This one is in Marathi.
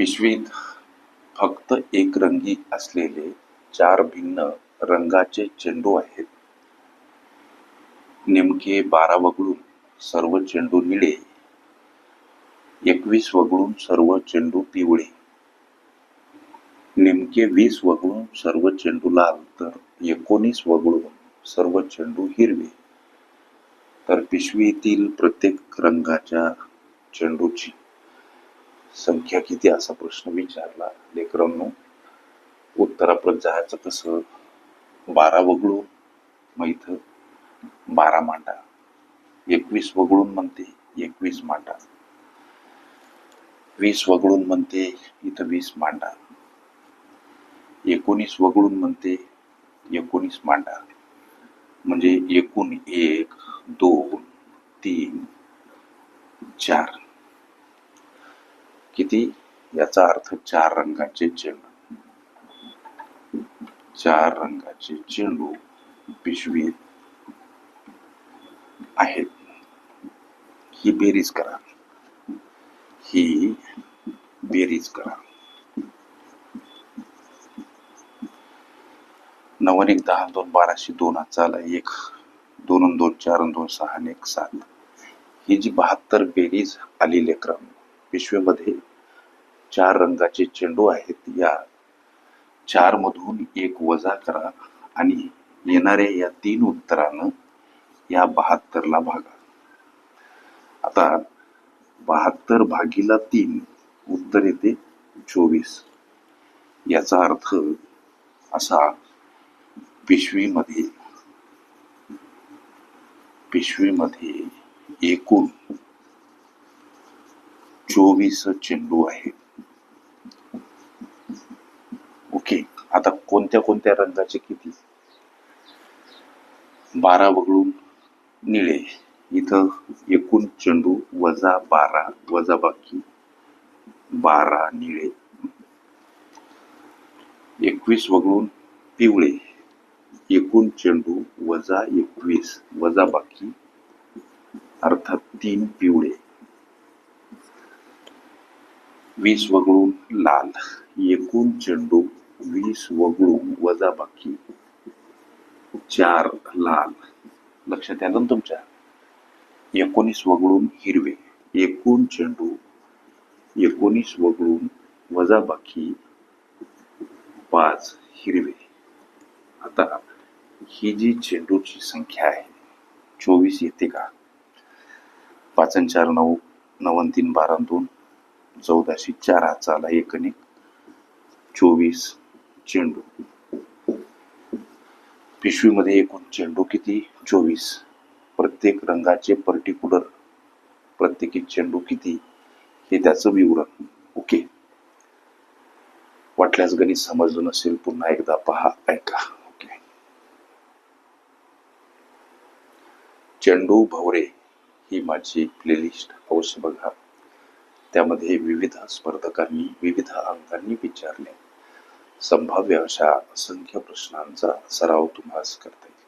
पिशवीत फक्त एकरंगी असलेले चार भिन्न रंगाचे चेंडू आहेत. नेमके बारा वगळून सर्व चेंडू निळे एकवीस वगळून सर्व चेंडू पिवळे नेमके वीस वगळून सर्व चेंडू लाल तर एकोणीस वगळून सर्व चेंडू हिरवे. तर पिशवीतील प्रत्येक रंगाच्या चेंडूची संख्या किती असा प्रश्न विचारला लेकरांनो? उत्तराप्रत जायचं कसं? बारा वगळून मग इथं बारा मांडा. एकवीस वगळून म्हणते एकवीस मांडा. वीस वगळून म्हणते इथं वीस मांडा. एकोणीस वगळून म्हणते एकोणीस मांडा. म्हणजे एकूण एक दोन तीन चार. किती? याचा अर्थ चार रंगाचे चेंडू चार रंगाचे चेंडू पिशवीत आहेत. ही बेरीज करा. ही बेरीज करा. नवन एक दहा दोन बाराशे दोन चाला. एक दोन दोन चार दोन सहा आणि एक सात. ही जी बहात्तर बेरीज आलेले क्रम पिशवीमध्ये चार रंगाचे चेंडू आहेत. या चार मधून एक वजा करा आणि येणाऱ्या या तीन उत्तरानं या बहात्तरला भागा. आता बहात्तर भागीला तीन उत्तर येते चोवीस. याचा अर्थ असा पिशवीमध्ये पिशवीमध्ये एकूण चोवीस चेंडू आहे. ओके आता कोणत्या कोणत्या रंगाचे किती? बारा वगळून निळे. इथं एकूण चेंडू वजा बारा वजा बाकी बारा निळे. एकवीस वगळून पिवळे. एकूण चेंडू वजा एकवीस वजा बाकी अर्थात तीन पिवळे. वीस वगळून लाल एकूण चेंडू वीस वगळून वजा बाकी. चार लाल. लक्षात आलं ना तुमच्या? एकोणीस वगळून हिरवे एकूण चेंडू एकोणीस वगळून वजा बाकी पाच हिरवे. आता ही जी चेंडूची संख्या आहे चोवीस येते का? पाच आणि चार नऊ नवन तीन बारा दोन. चौदाशे चार चाला आला एक चोवीस चेंडू. पिशवीमध्ये एकूण चेंडू किती? चोवीस. प्रत्येक रंगाचे पर्टिक्युलर प्रत्येकी चेंडू किती? हे त्याचं विवरण. ओके. वाटल्यास गणित समजलं नसेल पुन्हा एकदा पहा ऐका. ओके. चेंडू भवरे ही माझी प्लेलिस्ट अवश्य बघा. त्यामध्ये विविध स्पर्धकांनी विविध अंकांनी विचारले. संभाव्य अशा असंख्य प्रश्नांचा सराव तुम्हाला करता येईल.